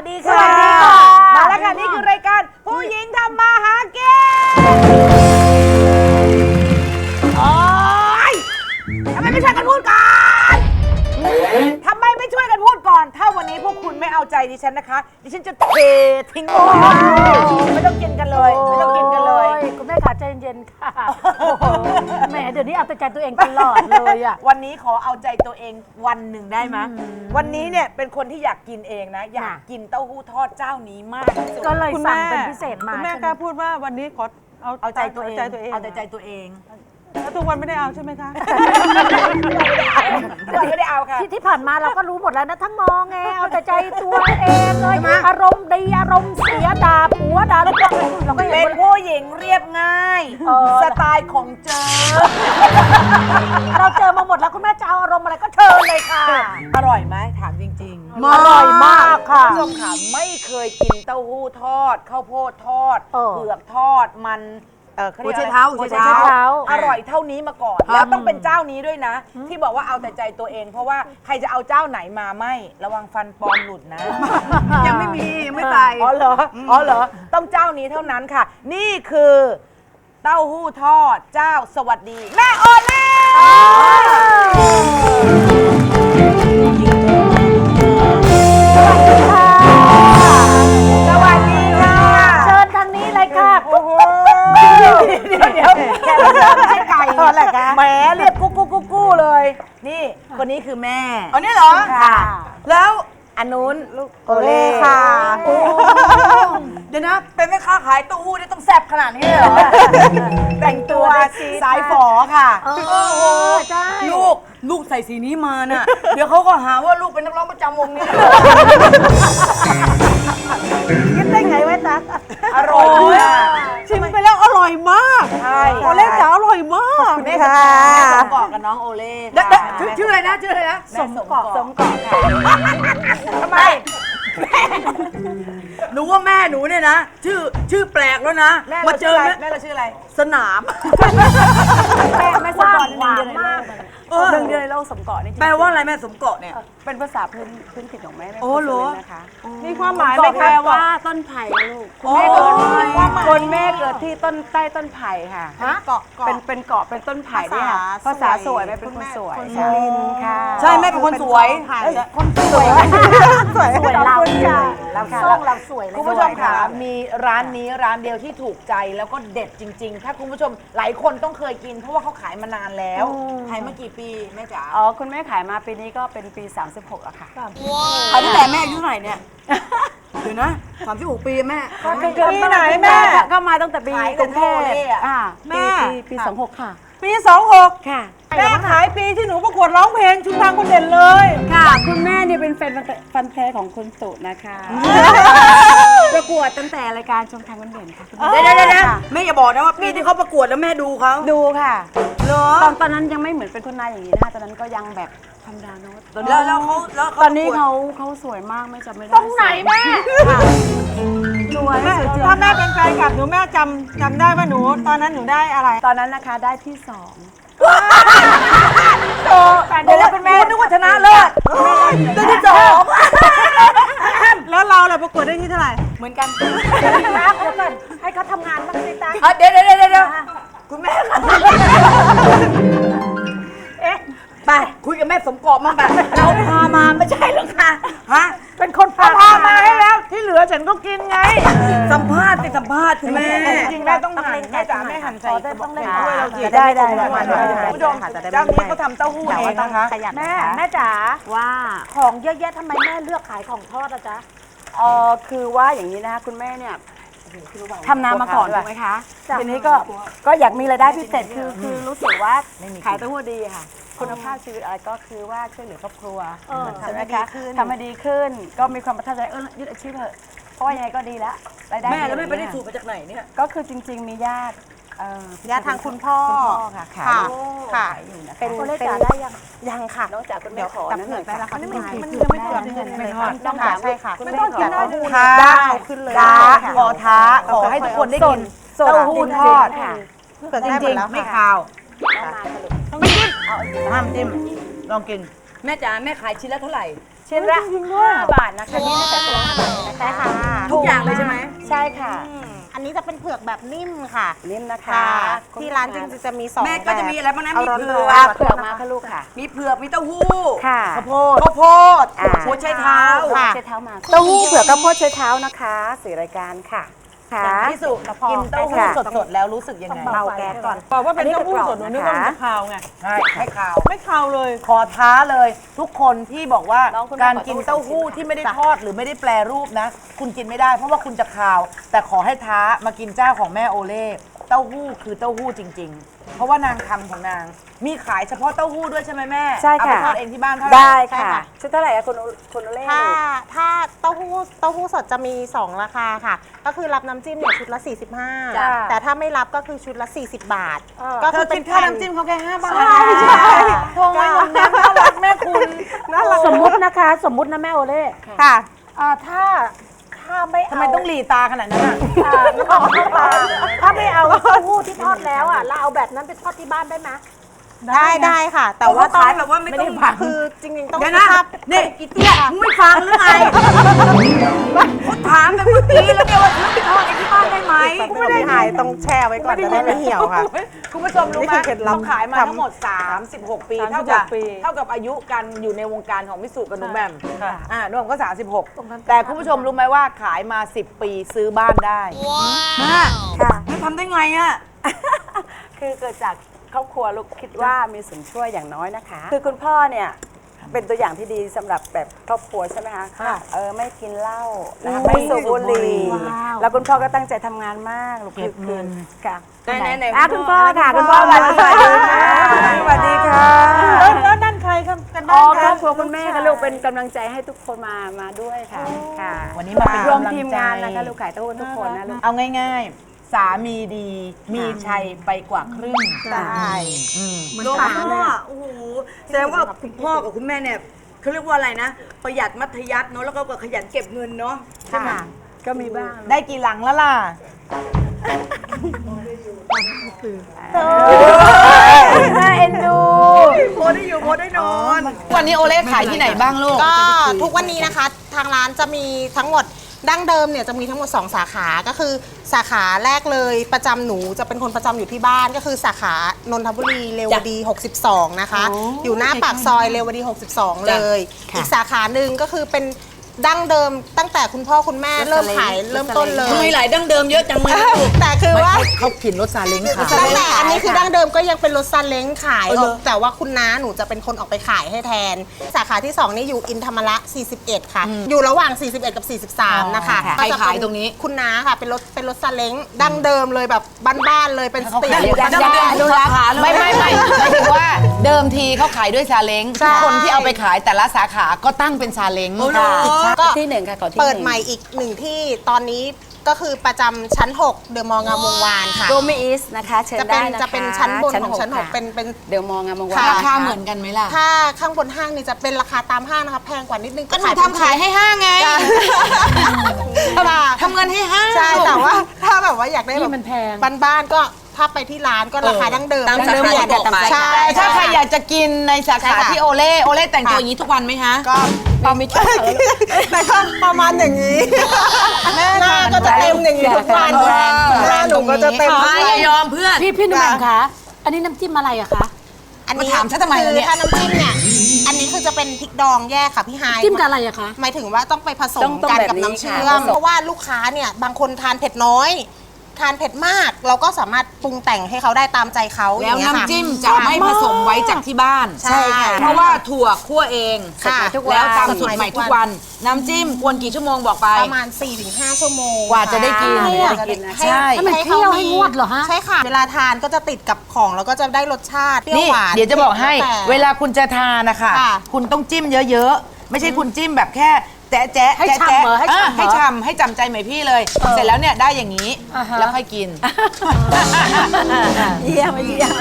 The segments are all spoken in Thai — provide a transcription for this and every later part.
วัสดีค่ะสวัสดีค่ะ มาแล้วค่ะนี่คือรายการผู้หญิงทำมาหา ถ้าวันนี้พวกคุณไม่เอาใจดิฉันนะคะ ดิฉันจะเททิ้งหมดไม่ต้องกินกันเลย ไม่ต้องกินกันเลย โอ้คุณแม่ขาใจเย็นๆค่ะโอ้โหแหมเดี๋ยวนี้เอาแต่ใจตัวเองตลอดเลยอะ วันนี้ขอเอาใจตัวเองวันหนึ่งได้ไหมวันนี้เนี่ยเป็นคนที่อยากกินเองนะ อยากกินเต้าหู้ทอดเจ้านี้มากที่สุดก็เลยคุณสั่งแม่เป็นพิเศษมาคุณแม่ใช่ไหกล้าพูดว่าวันนี้ขอเอาเอาใจตัวเองใจตัวเองเอาแต่ใจตัวเอง แล้วทุกวันไม่ได้เอาใช่ไหมคะไม่ได้เอาค่ะ ที่ที่ผ่านมาเราก็รู้หมดแล้วนะ ทั้งมองไงเอาแต่ใจตัวเองเลยอารมณ์ดีอารมณ์เสียด่าผัวด่าลูกเราก็เห็เป็นนหมด ผู้หญิงเรียบง่าย เออ สไตล์ของเจอ เราเจอมาหมดแล้วคุณแม่จะเอาอารมณ์อะไรก็เชิญเลยค่ะ อร่อยไหมถามจริงๆอร่อยมากค่ะณผู้ชมค่ะไม่เคยกินเต้าหู้ทอดข้าวโพดทอดเออ เผือกทอดมัน เอ่อเขาเรียกหัวไชอะไรเท้าหัวไชหัวไชเท้าเท้า อร่อยเท่านี้มาก่อน แล้วต้องเป็นเจ้านี้ด้วยนะ ที่บอกว่าเอาแต่ใจตัวเอง เพราะว่าใครจะเอาเจ้าไหนมาไม่ระวังฟันปลอมหลุดนะ ยังไม่มียังไม่ตาย อ๋อเหรอ อ๋อเหรอ ต้องเจ้านี้เท่านั้นค่ะ นี่คือเต้าหู้ทอดเจ้าสวัสดีแม่โอเล่ส ไม่ใช่ไก่อะไรคะแหมเรียกกู้กู้กู้กู้เลย นี่คนนี้คือแม่อันนี้เหรอ ค่ะ แล้วอันนู้นลูกโอโอเล่เล่ค่ะค่ะเดี๋ยวนะ เป็นแม่ค้าขายเต้าหู้ได้ต้องแซ่บขนาดนี้เลยเหรอ แต่งตัวสายฝอค่ะ โอ้โหใช่ลูกลูกใส่สีนี้มาน่ะ เดี๋ยวเขาก็หาว่าลูกเป็นนักร้องประจำวงนี้คิดได้ไงวะจ๊ะอร่อย ร่อยมากใช่ โอเล่จ๋าอร่อยมากแม่สมแม่สมเกาะกับน้องโอเล่เดี๋ยวเดี๋ยวชื่อชื่ออะไรนะชื่ออะไรนะสมเกาะสมเกาะค่ะทำไมหนูว่าแม่หนูเนี่ยนะ ชื่อชื่อแปลกแล้วนะแม่มาเราเจชื่อออะไรแม่แม่เราชื่ออะไรสนาม แม่ไม่สปอร์ตหวานมากเออ หนึ่งเดือนในโลกสมเกาะนี่จริงๆแปลว่าอะไรแม่สมเกาะเนี่ย เป็นภาษาพื้นพื้นถิ่นของแม่แม่โอ้เหรอคนสุนทนะคะมีความหมายไหมเกาะแปลคะว่าต้นไผ่ลูก โอ้แม่เกิด คนแม่เกิดที่ต้นใต้ต้นไผ่ค่ะเกาะ เป็นเป็นเกาะเป็นต้นไผ่เนี่ยค่ะภาษาสวยแม่เป็นคนสวยคนสุรินทร์ค่ะใช่แม่เป็นคนสวยคนสวยสวยสวยเราเราส่งเราสวยเลยคุณผู้ชมค่ะ มีร้านนี้ร้านเดียวที่ถูกใจแล้วก็เด็ดจริง ๆ ถ้าคุณผู้ชมหลายคนต้องเคยกิน เพราะว่าเขาขายมานานแล้วขายมากี่ปีแม่จ๋าอ๋อคุณแม่ขายมาปีนี้ก็เป็นปี 36แล้วค่ะขายตั้งแต่แม่อายุเท่าไหร่เนี่ย เดี๋ยวนะสามสิบหกปีแม่ปีไหนแม่ ก็มาตั้งแต่ปีขายกรุงเทพแต่โทรเลยอะอ่าแม่ ปีปีปีสองหกค่ะ ปีสองหกค่ะ แม่ขายปีที่หนูประกวดร้องเพลงชุมทางคนเด่นเลย ค่ะ คุณแม่เนี่ยเป็นแฟนฟันแท้ของคุณสุนะคะ ประกวดตั้งแต่รายการชมทางวันเด่นค่ะคุณแม่เดี๋ยวเดี๋ยวเดี๋ยวแม่อย่าบอกนะว่าปีที่เขาประกวดแล้วแม่ดูเขาดูค่ะ เหรอ ตอนตอนนั้นยังไม่เหมือนเป็นคุณนายอย่างนี้นะคะตอนนั้นก็ยังแบบ ธรรมดาโน้ตแล้วแล้วเขาแล้วเขาตอนนี้ประกวดเขาเขาสวยมากไม่จำไม่ได้ตรงไหนแม่สวยแม่สวยจริงถ้าแม่เป็นแฟนคลับหนูแม่จำจำได้ว่าหนู ตอนนั้นหนูได้อะไร ตอนนั้นนะคะได้ที่สองเดี๋ยวแล้วเป็นแม่นึกว่าชนะเลิศได้ที่สองแล้วเราล่ะประกวดได้ที่เท่าไหร่เหมือนกันนะเดี๋ยวก่อนให้เขาทำงานบ้างสิตาอะเดี๋ยวเดี๋ยวเดี๋ยวเดี๋ยวคุณแม่ กับแม่สมกอบมางไปเราพามาไม่ใช่หรอกค่ะฮะเป็นคนพาพามาให้แล้ว ที่เหลือฉันก็กินไง สัมภาษณ์สิสัมภาษณ์คุณแม่จริงๆแม่ต้องหั่นแม่จ๋าแม่หั่นใส่ต้องเล่นถ้วยเราสิได้ได้ได้คุณผู้ชมเจ้านี้เขาทำเต้าหู้เองนะคะแม่แม่จ๋าว่าของเยอะแยะทำไมแม่เลือกขายของทอดอะจ๊ะเออคือว่าอย่างนี้นะคะคุณแม่เนี่ยทำนามาก่อนถูกไหมคะจ้ะทีนี้ก็ก็อยากมีรายได้พิเศษคือคือรู้สึกว่าขายเต้าหู้ดีค่ะ คุณภาพชีวิตอะไรก็คือว่าช่วยเหลือครอบครัวเออใช่ไหมคะทำให้ดีขึ้น ก็มีความประทับใจเออยึดอาชีพเถอะเพราะว่ายังไงก็ดีแล้วรายได้แม่แล้วดีแม่ไปได้เนี่ยสูตรมาจากไหนเนี่ยก็คือจริง ๆ มีญาติเอ่อญาติทางคุณพ่อคุณพ่อค่ะขายค่ะอยู่ค่ะ ขายอยู่นะคะเป็นโคเลจ๋าได้ยังยังค่ะนอกจากคุณแม่ขอตับนั่นเผืเลอกยได้แล้วค่ะมันมันไม่มันกินยังไม่ทอดไม่ไม่ททออดดต้องค่ะถามใช่ค่ะไม่ต้องกินได้เลย ท้าขึ้นเลยท้าขอท้าขอให้ทุกคนได้กินสดเต้าหู้ทอดค่ะเผือกจได้หมริดงแล้วๆไม่ค่ะคาวต้องมาสรุป ไม่จิ้มห้ามจิ้มลองกิน แม่จ๋าแม่ขายชิ้นละเท่าไหร่ ชิ้นละ5บาทนะคะนี่ตั้งแต่ตัวละ5บาทเลยนะคะค่ะทุกอย่างเลยใช่ไหม ใช่ค่ะ อันนี้จะเป็นเผือกแบบนิ่มค่ะ นิ่มนะคะค่ะที่ร้านจริงๆจะมีสองแม่ก็จะมีอะไรบ้างนะเอามีร้อนเผืๆอกเผือกมาค่ะลูกค่ะ มีเผือกมีเต้าหู้ค่ะข้าวโพดข้าวโพดอ่าหัวไชเท้าค่ะใช้เท้ามาเต้าหู้เผือกข้าวโพดใช้เท้านะคะสีรายการค่ะ ค่ะพี่สุกินเต้าหู้ค่ะสดๆแล้วรู้สึกยังไงเบาแก๊สก่อนบอกว่าเป็นเต้าหู้สดหนูนึกว่ามันจะคาวไงใช่ไม่ขาวไม่คาวเลย ขอท้าเลย ทุกคนที่บอกว่าน้องคุณแม่การขอโทษกินเต้าหู้ที่ไม่ได้ทอดหรือไม่ได้แปรรูปนะ คุณกินไม่ได้เพราะว่าคุณจะคาว แต่ขอให้ท้ามากินเจ้าของแม่โอเล่เต้าหู้คือเต้าหู้จริง ๆ เพราะว่านางทำของนาง มีขายเฉพาะเต้าหู้ด้วยใช่ไหมแม่ใช่เอาไปค่ะทอดเองที่บ้านเท่าไหร่ได้ใช่ค่ะค่ะ ชุดเท่าไหร่อะคุณโอคุณโอเล่ถ้าลูกถ้าเต้าหู้เต้าหู้สดจะมี 2 ราคาค่ะ ก็คือรับน้ำจิ้มเนี่ยชุดละ จ้ะ 45 แต่ถ้าไม่รับก็คือชุดละ 40 บาท ก็เธคืออกิเป็นนค่าแผ่น น้ำจิ้มเขาแค่ห้าบาทใช่ใช่ โทงไว้หนุ่มแน่น่ารักแม่คุณ สมมุตินะคะ สมมุตินะแม่โอเล่ค่ะ อ่าถ้า ถ้าไม่ทำไมต้องหลีตาขนาดนั้นอะอ่านึกออกเข้าตาถ้าไม่เอาเต้าหู้ที่ทอดแล้วอะแล้วเอาแบบนั้นไปทอดที่บ้านได้ไหม ได้ได้ค่ะ แต่ว่าต้องขายแบบว่าไม่ต้องคือจริงๆต้องเดี๋ยวนะภาพนี่อีเตี้ยมึงไม่ฟังหรือไงเขาถามแบบเมื่อกี้แล้วเนี่ยว่าซื้อไปทอดไอ้ที่บ้านได้ไหมไม่ได้หายต้องแช่ไว้ก่อนจะได้ไม่เหี่ยวค่ะคุณผู้ชมรู้ไหมนี่คือเคล็ดลับเขาขายมาทั้งหมด 36 ปีเท่ากับเท่ากับอายุกันอยู่ในวงการของมิสุกับหนุ่มแหม่มอ่าหนุ่มก็ 36 แต่คุณผู้ชมรู้ไหมว่าขายมา 10 ปีซื้อบ้านได้แม่ค่ะแม่ทำได้ไงอะคือเกิดจาก ครอบครัวลูกคิดว่ามีส่วนช่วยอย่างน้อยนะคะ คือคุณพ่อเนี่ยเป็นตัวอย่างที่ดีสำหรับแบบครอบครัวใช่ไหมคะเออไม่กินเหล้านะคะไม่สูบบุหรี่แล้วคุณพ่อก็ตั้งใจทำงานมากลูกเก็บเงิน ค่ะไหนไหนอะคุณพ่อค่ะ คุณพ่อสวัสดีค่ะสวัสดีค่ะแล้วแล้วนั่นใครครับกันอ๋บ้าอนครคะอบครัวคุณแม่ค่ะลูกเป็นกำลังใจให้ทุกคนมามาด้วยค่ะค่ะวันนี้มาเป็นรวมกำลังทีมใจงานนะคะลูกขายเต้าหู้ทุกคนนะลูก เอาง่ายๆ สามีดีมีชัยไปกว่าครึ่งใช่อืมโดนพ่อโอ้โหแสดงว่าคุณพ่อกับคุณแม่เนี่ยเขาเรียกว่าอะไรนะ ประหยัดมัธยัสถ์เนาะแล้วก็ขยันเก็บเงินเนาะค่ะก็มีบ้าง ได้กี่หลังแล้วล่ะน่าเอ็นดูโพได้อยู่โพได้นอน วันนี้โอเล่ขายที่ไหนบ้างลูก ก็ทุกวันนี้นะคะ ทางร้านจะมีทั้งหมด ดั้งเดิมเนี่ยจะมีทั้งหมด 2 สาขาก็คือสาขาแรกเลยประจำหนูจะเป็นคนประจำอยู่ที่บ้านก็คือสาขานนทบุรีเรวดี 62 นะคะอยู่หน้าปากซอยเรวดี 62 เลยอีกสาขาหนึ่งก็คือเป็น ดั้งเดิมตั้งแต่คุณพ่อคุณแม่เริ่มขายเริ่มต้นเลทำไมย หลายดั้งเดิมเยอะจังเลยแต่คือว่า เขาขินรถซาเล้งค่ะ ตั้งแต่อันนี้คือดั้งเดิมก็ยังเป็นรถซาเล้งขายออกแต่ว่าคุณน้าหนูจะเป็นคนออกไปขายให้แทน สาขาที่ 2 นี่อยู่อินธรรมระ 41 ค่ะ อยู่ระหว่าง 41 กับ 43 นะคะอ๋อค่ะก็จะใครเป็ขายตรงนี้ คุณน้าค่ะ เป็นรถเป็นรถซาเล้งดั้งเดิมเลยแบบบ้านๆเลยเป็นสตรีทยันยาดูราคาไม่ไม่ไม่หมายถึงว่าเดิมทีเขาขายด้วยซาเล้งใช่ ทุกคนที่เอาไปขายแต่ละสาขาก็ตั้งเป็นซาเล้งก็ที่หนึ่งค่ะขอที่เปิดนึ่งใหม่อีกหนึ่งที่ตอนนี้ก็คือประจำชั้น 6 เดอะมองงามวงวานค่ะ โรมิอิสนะคะ เชิญจะเป็ได้นนะคะจะเป็นชั้นบนของชั้นค่ะ6เป็นเป็น เดี๋ยวมองงามมองค่ะว่าราคาเหมือนกันไหมล่ะถ้าข้างบนห้างนี่จะเป็นราคาตามห้างนะคะแพงกว่านิดนึงก็หนูทำขายให้ห้างไงค่ะทำเงินให้ห้าง ใช่แต่ว่าถ้าแบบว่าอยากได้แบบมันแพง บ้านๆก็ ถ้าไปที่ร้านก็ราคาดั้งเดิมตามจะสาขาเปลี่ยนที่บอกไป ใช่แต่ถ้าใครอยากจะกินในสาใช่ขาค่ะที่โอเล่โอเล่แต่งตัวอย่างนี้ทุกวันไหมฮะก็ประมาณแต่ก็ประมาณอย่างนี้ หน้าก็จะเต็มอย่างนี้ทุกวันแบรนด์หน้าหนูก็จะเต็มไม่อย่ายอมเพื่อน พี่พี่หนุ่มคะ อันนี้น้ำจิ้มอะไรอะคะ อันนี้มาถามฉันทำไมล่ะเนี่ย คือถ้าน้ำจิ้มเนี่ย อันนี้คือจะเป็นพริกดองแยกค่ะพี่ไฮจิ้มกับอะไรอะคะ หมายถึงว่าต้องไปผสต้มองต้องกันแบบกับนี้น้ำเชื่ค่ะอมเพราะว่าลูกค้าเนี่ยบางคนทานเผ็ดน้อย ทานเผ็ดมาก เราก็สามารถปรุงแต่งให้เขาได้ตามใจเขาแล้วอย่างเงี้ยค่ะ น้ำจิ้มจะไม่ผสมไว้จากที่บ้าน ใช่ค่ะเพราะว่าถั่วคั่วเองค่ะแล้วตำสสูดตรใหใหม่ม่ทุทุกกวัวันนน้ำจิ้มควรกี่ชั่วโมงบอกไป ประมาณ 4-5 ชั่วโมงกว่าจะได้กินค่ะกว่าจะจะได้ได้กินให้ใช่ ให้มันเคี่ยวให้งวดเหรอฮะ ใช่ค่ะ เวลาทานก็จะติดกับของแล้วก็จะได้รสชาติเปรี้ยวนี่หวานเดี๋ยวจะบอกให้แต่ เวลาคุณจะทานนะคะ ค่ะคุณต้องจิ้มเยอะ ๆ ไม่ใช่คุณจิ้มแบบแค่ แจ๊ะแจ๊ะให้แจ๊ะฉ่ำแจ๊ะเหรอให้เออฉ่ำเหรอ ให้ฉ่ำให้จำใจไหมพี่เลย เสร็จแล้วเนี่ยได้อย่างนี้ แล้วค่อยกิน เยี่ยมเยี่ยม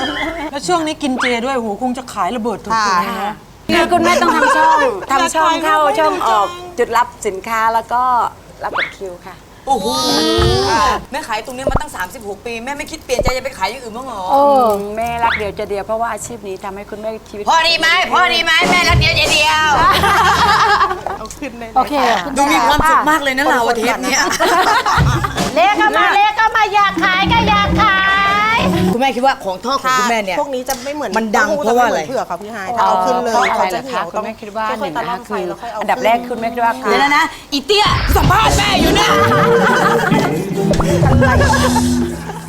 แล้วช่วงนี้กินเจด้วยโหคงจะขายระเบิดถูกค่ะๆนะ คือคุณแม่ต้องทำช่องทำช่องอยากขายเข้าไม่ช่องได้ออกจุดรับสินค้าแล้วก็รับบัตรคิวค่ะ โอ้โหแม่ขายตรงนี้มาตั้ง 36 ปีแม่ไม่คิดเปลี่ยนใจจะไปขายอย่างอื่นบ้างเหรอแม่รักเดียวใจะเดียวเพราะว่าอาชีพนี้ทำให้คุณแม่ชีวิตพอดีไหมพอดีไหมแม่รักเดียวใจเดียวโอเคดูมีความสุขมากเลยนะเราอะเทปเนี้ยเลขก็มาเลขก็มาอยากขายก็อยากขาย คุณแม่คิดว่าของทอดของคุณแม่เนี่ย พวกนี้จะไม่เหมือนมันดังต้หู้เพราะว่าอะไรจม่เหมืนเผือกค่ะพี่ไฮถ้าเอาขึ้นเลยเขาจะเหี่ยวคุณแม่คิดว่าค่หอยนึ่งๆตะนะล่อคะมไฟคือแล้วค่อยเอาอันดับแรกคุณแม่คิดว่าคือเดี๋ยวนะนะอีเตี้ยสัมภาษณ์แม่อยู่เนี่ย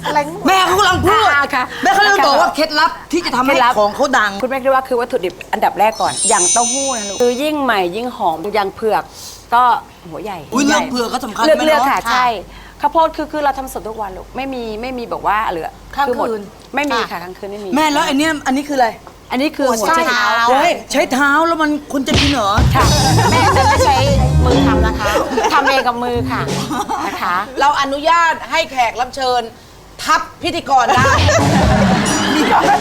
อะไรแม่เขากำลังพูดค่ะแม่เขากำลังบอกว่าเคล็ดลับที่จะทำให้เคล็ดลับของเขาดัง คุณแม่คิดว่าคือวัตถุดิบอันดับแรกก่อนอย่างเต้าหู้นะลูกคือยิ่งใหม่ยิ่งหอมอย่างเผือกก็หัวใหญ่อุ๊ยหัวใหญ่เลือกเผือกก็สำคัญเลือกไหมเลือกเนาะค่ะค่ะใช่ ข้าวโพดคือคือเราทำสดทุกวันลูกไม่มีไม่มีบอกว่าเหลือข้างอหมดคืน ไม่มีค่ะกลางคืนไม่มีแม่แล้วไอันเนี้ยอันนี้คืออะไรอันนี้คือหัวใช้ไชเท้าเท้าเฮ้ยใช้เท้าแล้วมันคุณจะกินเหรอ ค่ะแม่จะไม่ใช้มือทำนะคะทำเองกับมือค่ะนะคะ เราอนุญาตให้แขกรับเชิญ ทับพิธีกรได้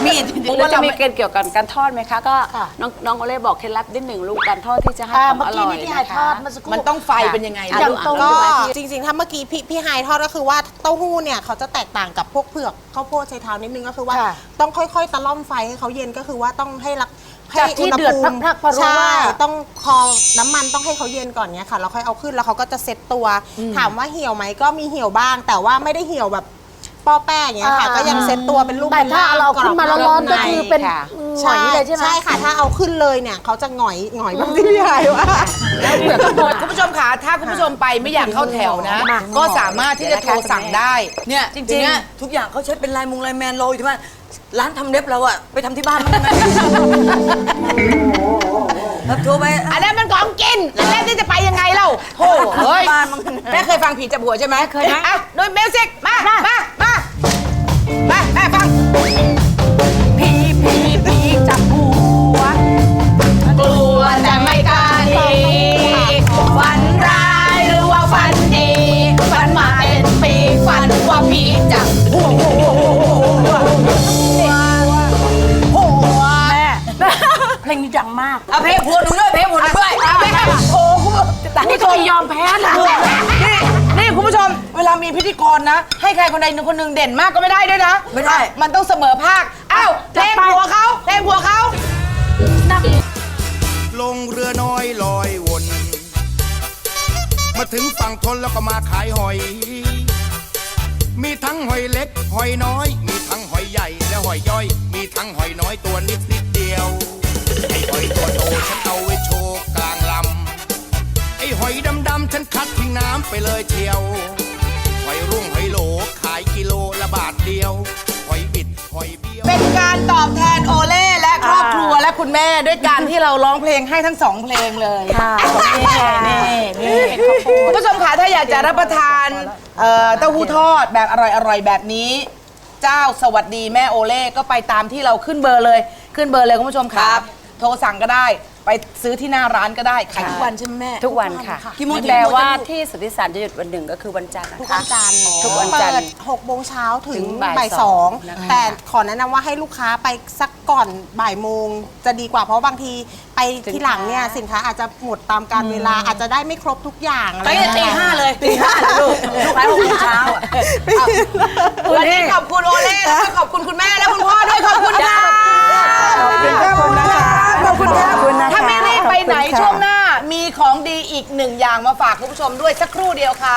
มีดหรือจะมีเกณฑ์เกี่ยวกับการทอดไหมคะ ก็น้องน้องโอเล่บอกเคล็ดลับนิดหนึ่งลูกการทอดที่จะให้ความอร่อยนะคะมันต้องไฟเป็นยังไงอะล่ะลูกเอาก็ลูกเอาจริงๆ ถ้าเมื่อกี้พี่พี่ไฮทอดก็คือว่าเต้าหู้เนี่ยเขาจะแตกต่างกับพวกเผือกข้าวโพดใช้เท้านิดนึงก็คือว่าต้องค่อยๆ ตะล่อมไฟให้เขาเย็นก็คือว่าต้องให้รักให้จากที่เดือดณหภูมิพรักๆพอรู้ใช่ว่าต้องพอน้ำมันต้องให้เขาเย็นก่อนเนี้ยค่ะแล้วค่อยเอาขึ้นแล้วเขาก็จะเซ็ตตัว ถามว่าเหี่ยวไหมก็มีเหี่ยวบ้าง แต่ว่าไม่ได้เหี่ยวแบบ ป้อแป้งอย่างเงี้ยค่ะก็ยังเซ็ตตัวเป็นรูปแต่ถ้าเราขึ้นมาร้อนๆก็คือเป็นค่ะหอยเลยใช่ไหม ใช่ค่ะ ถ้าเอาขึ้นเลยเนี่ยเขาจะหงอยหงอยแบบที่พี่ไฮว่า คุณผู้ชมคะถ้าคุณผู้ชมไปไม่อยากเข้าแถวนะ ก็สามารถที่จะโทรสั่งได้ เนี่ยจริงๆเดี๋ยวนี้ทุกอย่างเขาใช้เป็นลายมุงลายแมนโรยที่บ้านร้านทำเล็บเราอะไปทำที่บ้านมั้างไหมครับโทรไปอันนั้นมันของกินแล้วแม่ที่จะไปยังไงเล่าโถ่เฮ้ย บ้านมั้ง แม่เคยฟังผีจับหัวใช่ไหมเคยไหมอะโดยเมลสิกมามา มามาแม่ฟังผีผีผีจับหัว กลัวแต่ไม่กล้าดีฝันร้ายหรือว่าฝันดีฝันมาเป็นปีฝันว่าผีจับหัวหัวเพลงนี้ดังมาก เอาเพลงผัวหนูด้วยเพลงผัวหนูด้วยเอาเพลงโอ้คุณผู้ชมนี่ก็ไม่ยอมแพ้นะนี่นี่คุณผู้ชมเวลามีพิธีกรนะ ให้ใครคนใดหนึ่งคนหนึ่งเด่นมากก็ไม่ได้ด้วยนะไม่ได้มันต้องเสมอภาคอ้าวเพลงผัวเขาเพลงผัวเขา ลงเรือน้อยลอยวน มาถึงฝั่งทนแล้วก็มาขายหอย มีทั้งหอยเล็กหอยน้อย มีทั้งหอยใหญ่และหอยย่อย มีทั้งหอยน้อยตัวนิดนิดเดียว ไอ้หอยตัวโตฉันเอาไว้โชว์กลางลำ ไอ้หอยดำดำๆฉันคัดทิ้งน้ำไปเลยเชียวห อยรุ่งหอยโหลขายกิโลละบาทเดียวหอยบิดหอยเบี้ยว เป็นการตอบแทนโอเล่และครอบครัวและคุณแม่ด้วยการที่เราร้องเพลงให้ทั้งสองเพลงเลยค่ะนี่นี่นี่คุณผู้ชมคะถ้าอยากจะรับประทานเอ่อเต้าหู้ทอดแบบอร่อยๆแบบนี้ เจ้าสวัสดีแม่โอเล่ก็ไปตามที่เราขึ้นเบอร์เลย ขึ้นเบอร์เลยคุณผู้ชมครับ โทรสั่งก็ได้ ไปซื้อที่หน้าร้านก็ได้ขายทุกวันใช่ไหมแม่ทุกวันค่ะกี่โมงถึงแต่กี่โมงว่าจ๊ะลูกที่สุทธิสารจะหยุดวันหนึ่งก็คือวันจันทร์นะคะทุกวันจันทร์ทุกวันจันทร์เปิด6โมงเช้าถึถึงงบ่ายบ่ายสสอองงนะคะ แต่ขอแนะนำว่าให้ลูกค้าไปสักก่อนบ่ายโมงจะดีกว่าเพราะบางทีไปทีหลังเนี่ยสินค้าอาจจะหมดตามการเวลาอาจจะได้ไม่ครบทุกอย่างอะไรไปอย่างตีเงี้ยห้าเลยตีห้าเลยลูกลูกค้าหกโมงเช้าอะวันนี้ขอบคุณโอเล่แล้วก็ขอบคุณคุณแม่และคุณพ่อด้วยขอบคุณค่ะ ขอบคุณค่ะาไม่รีบไปไหนช่วงหน้ามีของดีอีกหนึ่งอย่างมาฝากคุณผู้ชมด้วยสักครู่เดียวค่ะ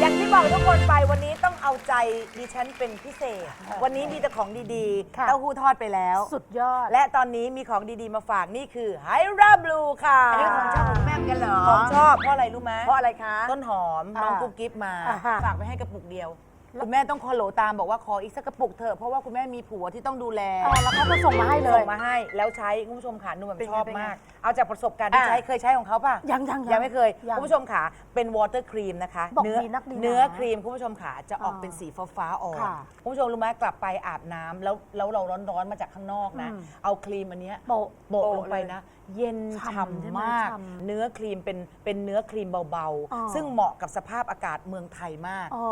อย่างที่บอกทุกคนไปวันนี้ต้องเอาใจดิฉันเป็นพิเศษ วันนี้มีแต่ของดีๆ ค่ะ เต้าหู้ทอดไปแล้ว สุดยอดและตอนนี้มีของดีๆมาฝากนี่คือไฮราบลูค่ะอันนี้ของชอบของแม่กันเหรอ ของชอบเพราะอะไรรู้ไหมเพราะอะไรคะ ต้นหอมน้องอ่ากุ๊กกิ๊บมา อ่าฮะ ฝากไปให้กระปุกเดียว คุณแม่ต้องคอโหลตามบอกว่าขออีกสักกระปุกเถอะเพราะว่าคุณแม่มีผัวที่ต้องดูแลอ๋อแล้วเขาก็ส่งมาให้เลย ส่งมาให้ แล้วใช้คุณผู้ชมขาหนุ่มแบบเป็นไงชอบเป็นไงมาก เอาจากประสบการณ์ที่อ่าใช้เคยใช้ของเขาป่ะยังยังยังไม่เคยยังคุณผู้ชมขาเป็นวอเตอร์ครีมนะคะบอกเนื้อดีนักดีหนาเนื้อครีมคุณผู้ชมขาจะออกอ๋อเป็นสีฟ้าฟ้าๆอ่อนค่ะคุณผู้ชมรู้ไหมกลับไปอาบน้ำแล้วแล้วเราร้อนๆมาจากข้างนอกนะ อืม เอาครีมอันเนี้ย โปะโปะลงไปเลยนะ เย็นฉ่ำฉ่ใช่ไหมำมากฉ่ำเนื้อครีมเป็นเป็นเนื้อครีมเบาอ๋อ ๆ ซึ่งเหมาะกับสภาพอากาศเมืองไทยมาก อ๋อ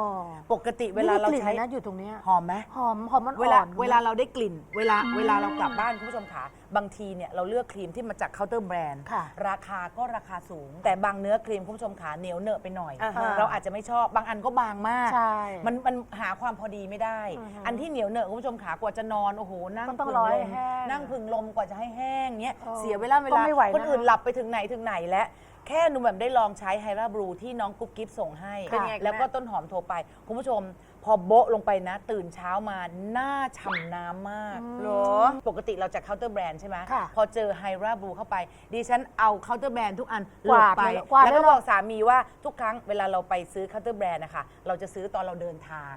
ปกติเวลาเรานี่กลิ่นใช้ลยนะอยู่ตรงเนี้ยหอมไหมหอมหอมมันเวลาอ่อนเวลาเราได้กลิ่น เวลาเวลาเรากลับบ้านคุณผู้ชมขาบางทีเนี่ยเราเลือกครีมที่มาจากเคาน์เตอร์แบรนด์ ค่ะ ราคาก็ราคาสูง แต่บางเนื้อครีมคุณผู้ชมขาเหนียวเหนอะไปหน่อย อ่าฮะเราอาจจะไม่ชอบบางอันก็บางมากใช่มันมันหาความพอดีไม่ได้ อือฮะอันที่เหนียวเหนอะคุณผู้ชมขากว่าจะนอนโอ้โหนั่งก็ต้องผึ่รอให้ลมแห้งนั่งพึ่งลมกว่าจะให้แห้งเนี้ยเออเสียเวลาเวก็ลาไม่ไหวคนนะอื่นหลับไปถึงไหนถึงไหนแล้ว แค่หนุ่มแบบได้ลองใช้ไฮราบลูที่น้องกุ๊บกิ๊บส่งให้ เป็นไงแล้วก็ต้นหอมโทรไป คุณผู้ชม พอโบ๊ะลงไปนะ ตื่นเช้ามาหน้าฉ่ำน้ำมากเหรอ ปกติเราจะเคาน์เตอร์แบรนด์ใช่ไหมค่ะพอเจอไฮราบลูเข้าไป ดิฉันเอาเคาน์เตอร์แบรนด์ทุกอันหกลบวาดไป เลยกวาดแล้วเลยก็เหรอ บอกสามีว่าทุกครั้งเวลาเราไปซื้อเคาน์เตอร์แบรนด์นะคะเราจะซื้อตอนเราเดินทาง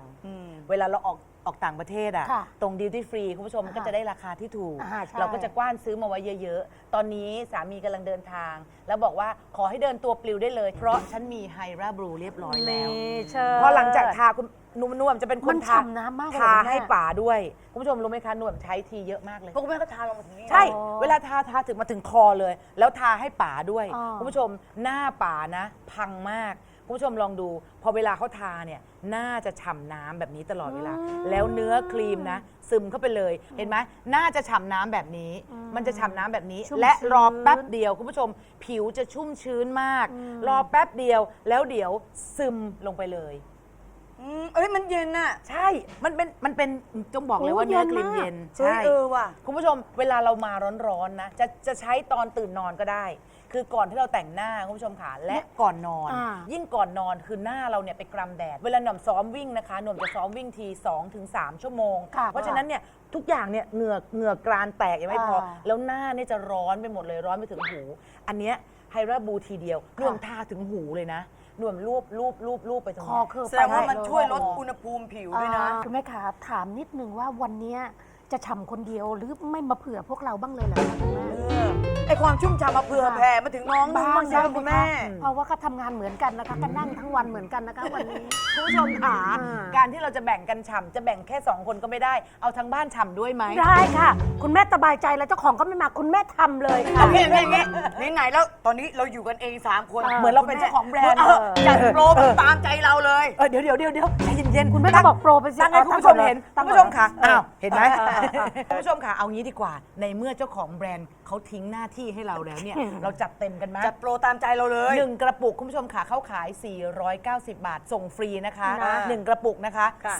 เวลาเราออก ออกต่างประเทศอะค่ะตรงดิวตี้ฟรีคุณผู้ชมก็จะได้ราคาที่ถูก อ่าใช่ เราก็จะกว้านซื้อมาไว้เยอะๆ ตอนนี้สามีกำลังเดินทาง แล้วบอกว่าขอให้เดินตัวปลิวได้เลย เพราะฉันมีไฮราบลูเรียบร้อยแล้ว เชิญเพราะหลังจากทาคุณนุ่มๆจะเป็นคมันนทาฉ่ำน้ำมากเลยทาคุณแม่ ให้ป่าด้วย คุณผู้ชมรู้ไหมคะนุ่มใช้ทีเยอะมากเลย พวกคุณแม่ก็ทานลงมาถึงนี่ใช่เวลาทาทาถึงมาถึงคอเลย แล้วทาให้ป่าด้วย อ๋อคุณผู้ชมหน้าป่านะ พังมาก คุณผู้ชมลองดู พอเวลาเขาทาเนี่ยห น้าจะฉ่ำน้ำแบบนี้ตลอดเวลา แล้วเนื้อครีมนะ ซึมเข้าไปเลย เห็นไหมหน้าจะฉ่ำน้ำแบบนี้ มันจะฉ่ำน้ำแบบนี้ ชุ่มและชื้น รอแป๊บเดียวคุณผู้ชม ผิวจะชุ่มชื้นมาก รอแป๊บเดียว แล้วเดี๋ยวซึมลงไปเลย อืมเอ้ยมันเย็นน่ะใช่ มันเป็น มันเป็นต้องบอกเลยว่าโอ้เนื้อครีมเย็เย็นนมากเฮ้ยใช่ เออว่ะ คุณผู้ชมเวลาเรามาร้อนๆนะ จะจะใช้ตอนตื่นนอนก็ได้ คือก่อนที่เราแต่งหน้าคุณผู้ชมค่ะและก่อนนอน อ่า ยิ่งก่อนนอนคือหน้าเราเนี่ยไปกรำแดด เวลาหน่อมซ้อมวิ่งนะคะหน่อมจะซ้อมวิ่งที2ถึง3ชั่วโมง ค่ะเพราะฉะนั้นเนี่ยทุกอย่างเนี่ยเหงื่อเหงื่อกรานแตกยังไม่พอ อ่าแล้วหน้าเนี่ยจะร้อนไปหมดเลยร้อนไปถึงหู อันเนี้ยไฮราบูทีเดียวหน่วมทาถึงหูเลยนะหน่วมรูปรูปรูปรูปไปตรงคอนี้เคือ แสดงว่ามันไปช่วยลดเอุณหภูมิผิวด้วยนะ อ่าคุณแม่ขาถามนิดนึงว่าวันเนี้ยจะฉ่ำคนเดียวหรือไม่มาเผื่อพวกเราบ้างเลยเหรอคะคุณแม่ เออ ไอความชุ่มฉ่ำมาเผื่อแผ่มาถึงน้องนุ่มบ้างได้นะคุณแม่ เพราะว่าก็ทำงานเหมือนกันนะคะก็นั่งทั้งวันเหมือนกันนะคะวันนี้ คุณผู้ชมค่ะอ่า การที่เราจะแบ่งกันฉ่ำจะแบ่งแค่2คนก็ไม่ได้ เอาทั้งบ้านฉ่ำด้วยไหมได้ค่ะ คุณแม่สบายใจแล้วเจ้าของก็ไม่มาคุณแม่ทำเลยค่ะเอางี้งี้งี้นี่ไหนๆแล้วตอนนี้เราอยู่กันเองสามคนอ่าเหมือนเราเป็นเจ้าของแบรนด์เออจัดโปรตามใจเราเลยเออเดี๋ยวเดี๋ยวเดี๋ยวเดี๋ยวใจเย็นๆคุณแม่ก็บอกโปรไปสิตั้งให้คุณผู้ชมเห็นตั้คุณงก่อนผู้ชมค่ะเอออ้าวเห็นไหมเออเออเออคุณผู้ชมค่ะเอางี้ดีกว่า ในเมื่อเจ้าของแบรนด์เขาทิ้งหน้าที่ให้เราแล้วเนี่ย เราจัดเต็มกันไหมจัดโปรตามใจเราเลย หนึ่งกระปุกคุณผู้ชมค่ะเขาขาย 490 บาท ส่งฟรีนะคะนะหนึ่งกระปุกนะคะ ค่ะ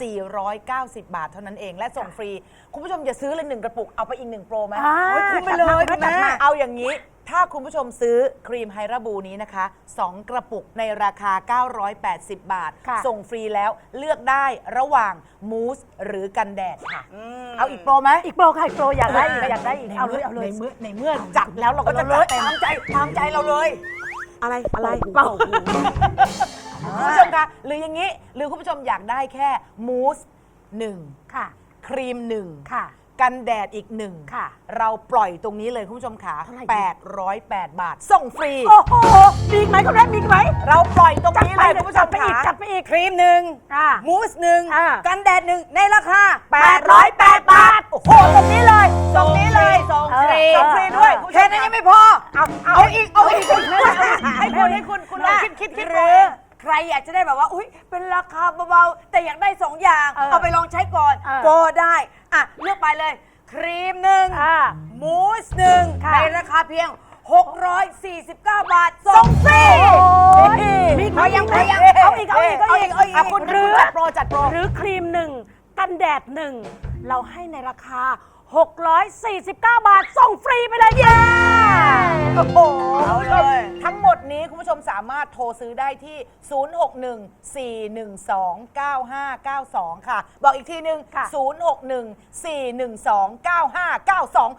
490 บาทเท่านั้นเอง และส่งฟรี คุณผู้ชมอย่าซื้อเลยหนึ่งกระปุกเอาไปอีกหนึ่งโปรไหมอ่าโอ้ยคุ้มไปเลยจัดมาคุณแม่จัดมา เอาอย่างนี้ ถ้าคุณผู้ชมซื้อครีมไฮราบูนี้นะคะ 2 กระปุกในราคา 980 บาท ค่ะ ส่งฟรีแล้วเลือกได้ระหว่างมูสหรือกันแดดค่ะ เอาอีกโปรไหม อีกโปรค่ะอีกโปรอยากได้อีกอยากได้อีกเอาเลยเอาเลยในเมื่อในเมื่อจัดแล้วเราก็จะเลจัดยเต็ม ตามใจตามใจเราเลย อะไรอะไรเป่าหูคุณผู้ชมคะหรืออย่างนี้ หรือคุณผู้ชมอยากได้แค่มูสหนึ่งค่ะ ครีมหนึ่งค่ะ กันแดดอีกหนึ่งค่ะเราปล่อยตรงนี้เลยคุณผู้ชมขาเท่าไหร่808 บาท ส่งฟรี โอ้โหมีอีกไหมคุณแม่มีอีกไหมเราปล่อยตรงจัดนี้ไปเลยคุณผู้ชจัดมไปอีกขา จัดไปอีกครีมหนึ่งอ่า มูสหนึ่งอ่า กันแดดหนึ่งในราคา 808 บาท โอ้โหตรงนี้เลยตรงนี้เลยส่งเออฟรีส่งฟรีด้วยคุณผู้ชมแค่นั้นยังไม่พอเอาเอาเอาอีกเอาอีก ให้คุณให้คุณคุณลองคิดคิดคิดหรือ ใครอยากจะได้แบบว่า อุ้ยเป็นราคาเบาๆ แต่อยากได้สองอย่าง เออเอาไปลองใช้ก่อน เออก็ได้ อะ เลือกไปเลย ครีมหนึ่งอ่ามูสหนึ่งค่ะ ในราคาเพียง 649 บาทส่งฟรีมีพอยังพอยังเอาอีกเอาอีกเอาอีกเอาอีกอะคุณหรือจัดโปรจัดโปร หรือครีมหนึ่งกันแดดหนึ่งเราให้ในราคา 649 บาท ส่งฟรีไปเลยเย้โอ้โหเอาเลย ทั้งหมดนี้คุณผู้ชมสามารถโทรซื้อได้ที่ 061-412-9592 ค่ะ บอกอีกทีหนึงค่ะ061-412-9592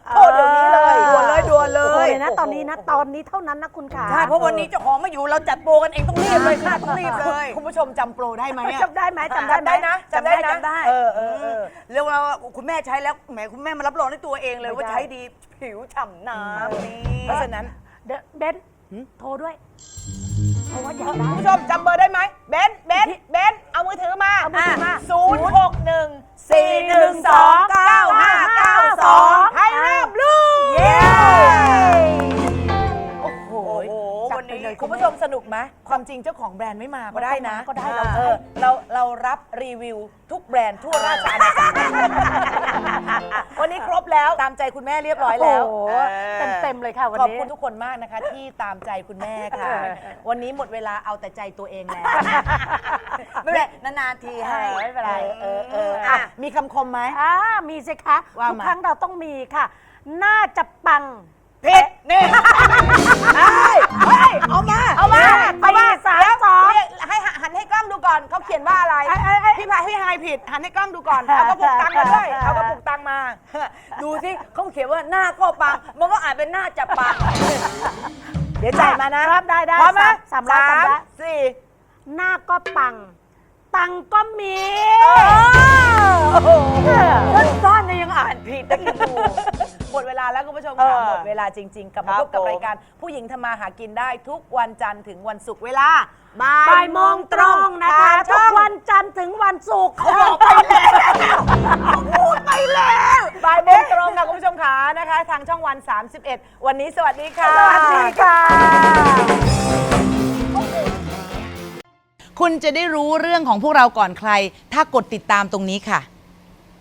โทรเดี๋ยวนี้เลย ด่วนเลยด่วนเลโอ้ยยนะตอนนี้นะตอนนี้เท่านั้นนะคุณขาใช่เพราะวันนี้เจ้าของไม่อยู่เราจัดโปรกันเองต้องรีบเลยค่ะต้องรีบเลย คุณผู้ชมจำโปรได้ไหมอะจำได้ไหมจำได้จำไหม ได้นะจำได้นะจำได้ เออเออเออ เรียกว่าคุณแม่ใช้แล้วแหมคุณแม่มารับรองด้วยตัวเองเลยว่าใช้ดีผิวฉ่ำน้ำนี่เพราะฉะนั้นเดยวเบนโทรด้วย เพราะว่าอยากได้ คุณผู้ชมจำเบอร์ได้ไหมเบนซ์เบนซ์เบนซ์เอามือถือมาเอามือถือมา ศูนย์หกหนึ่งสี่หนึ่งสองเก้าห้าเก้าสองให้เริ่มลู คุณผู้ชมสนุกไหมความจริงเจ้าของแบรนด์ไม่มาก็ได้นะก็ได้เราเออเราเรารับรีวิวทุกแบรนด์ทั่วราชอาณาจักรวันนี้ครบแล้วตามใจคุณแม่เรียบร้อยแล้วโอ้โหเต็มเต็มๆเลยค่ะวันขอบนี้คุณทุกคนมากนะคะ ที่ตามใจคุณแม่ค่ะเออวันนี้หมดเวลาเอาแต่ใจตัวเองแล้วไม่เป็นไรนานๆทีให้เออไม่เป็นไรเออเอออะมีคำคมไหมอ่ามีสิคะว่าทุกมาครั้งเราต้องมีค่ะ น่าจะปัง ผิดนี่เฮ้ยเอามาเอามาเอามาสามสองให้หันให้กล้องดูก่อนเขาเขียนว่าอะไรพี่พายพี่ไฮผิดหันให้กล้องดูก่อนเขาก็ปลุกตังมาด้วยเขาก็ปลุกตังมา ดูสิเขาเขียนว่าหน้าก็ปังมันก็อ่านเป็นหน้าจับปังเดี๋ยวจ่ายมานะครับได้ได้พร้อมไหมสามร้อยสี่หน้าก็ปัง ตังก็มีซ่อนๆเนี่ยยังอ่านผิดตั้งอดู หมดเวลาแล้วคุณผู้ชมค่ะเออหมดเวลาจริง ๆ กลับมาครัพบบกับผมรายการผู้หญิงทำมาหากินได้ทุกวันจันทร์ถึงวันศุกร์เวลาบ่บ่ายโมงตรงนะคะทุช่กองวันจันทร์ถึงวันศุกร์เขาบอกไปแล้วพูดไปแล้วบ่ายโมงตรงค่ะคุณผู้ชมขานะคะ ทางช่องวัน 31 วันนี้สวัสดีค่ะ สวัสดีค่ะ คุณจะได้รู้เรื่องของพวกเราก่อนใคร ถ้ากดติดตามตรงนี้ค่ะ